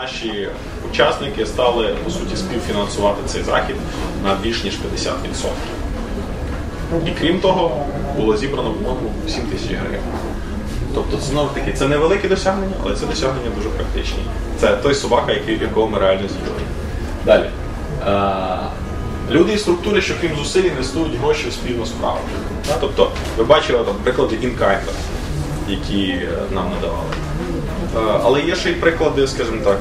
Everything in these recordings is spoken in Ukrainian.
Наші учасники стали по суті співфінансувати цей захід на більш ніж 50%. І крім того, було зібрано по-моєму 7 тисяч гривень. Тобто, знову таки, це невеликі досягнення, але це досягнення дуже практичні. Це той собака, який, якого ми реально з'їли. Далі. Люди і структури, що крім зусиль, інвестують гроші в спільну справу. Тобто, ви бачили там приклади інкайта, які е, нам надавали. Е, Але є ще й приклади, скажімо так,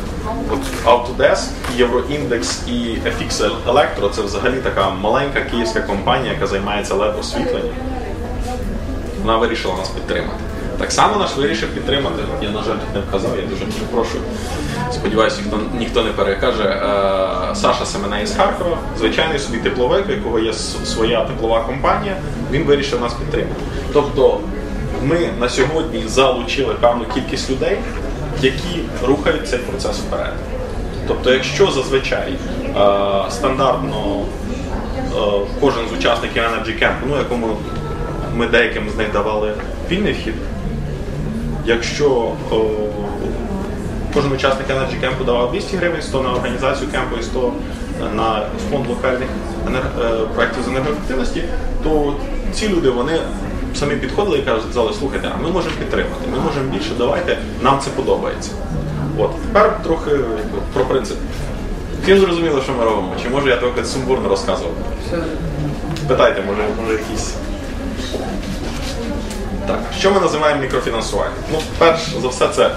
от Autodesk, Євроіндекс і FX Electro це взагалі така маленька київська компанія, яка займається led освітленням. Вона вирішила нас підтримати. Так само наш вирішив підтримати. Я, на жаль, не вказав, я дуже перепрошую. Сподіваюся, ніхто, ніхто не перекаже. Е, Саша Семеней з Харкова, звичайний собі тепловик, у якого є своя теплова компанія, він вирішив нас підтримати. Тобто ми на сьогодні залучили певну кількість людей, які рухають цей процес вперед. Тобто, якщо зазвичай е, стандартно е, кожен з учасників Energy Camp, ну якому ми деяким з них давали вільний вхід, якщо е, кожен учасник Energy Camp давав 200 гривень, 100 на організацію кемпу і 100 на фонд локальних проєктів з енергоефективності, то ці люди вони самі підходили і казали, слухайте, а ми можемо підтримати, ми можемо більше, давайте, нам це подобається. От, тепер трохи якби, про принцип. Всім зрозуміло, що ми робимо? Чи може я трохи сумбурно розказував? Питайте, може, може якісь. Так, що ми називаємо мікрофінансуванням? Ну, перш за все, це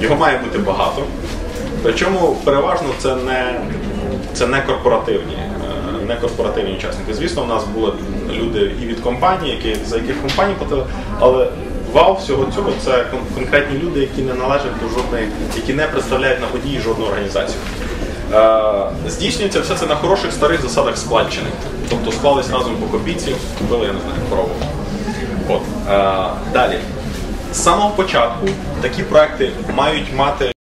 його має бути багато. Причому переважно це не, це не корпоративні, не корпоративні учасники. Звісно, у нас були люди і від компаній, які, за яких компанії платили, але вау всього цього це конкретні люди, які не належать до жодної, які не представляють на події жодну організацію. Е, здійснюється все це на хороших старих засадах складчини. Тобто склались разом по копійці, купили, я не знаю, корову. От. Е, далі. З самого початку такі проекти мають мати